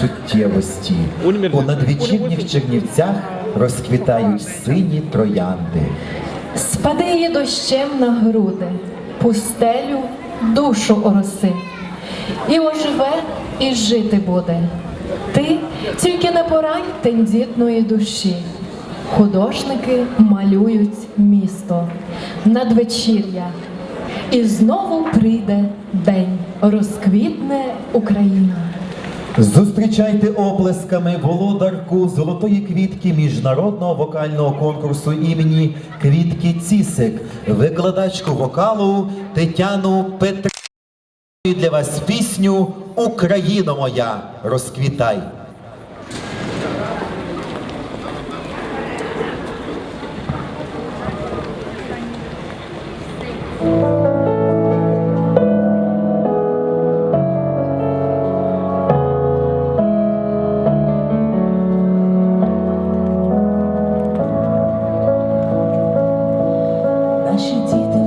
чуттєвості. У надвечірніх чернівцях розквітають сині троянди. Спади її дощем на груди, пустелю душу ороси, і оживе, і жити буде. Ти тільки не порань тендітної душі. Художники малюють місто надвечір'я, і знову прийде день, розквітне Україна. Зустрічайте оплесками володарку золотої квітки міжнародного вокального конкурсу імені Квітки Цісик, викладачку вокалу Тетяну Петрівну. Для вас пісню Україно моя розквітай. Україно perdido.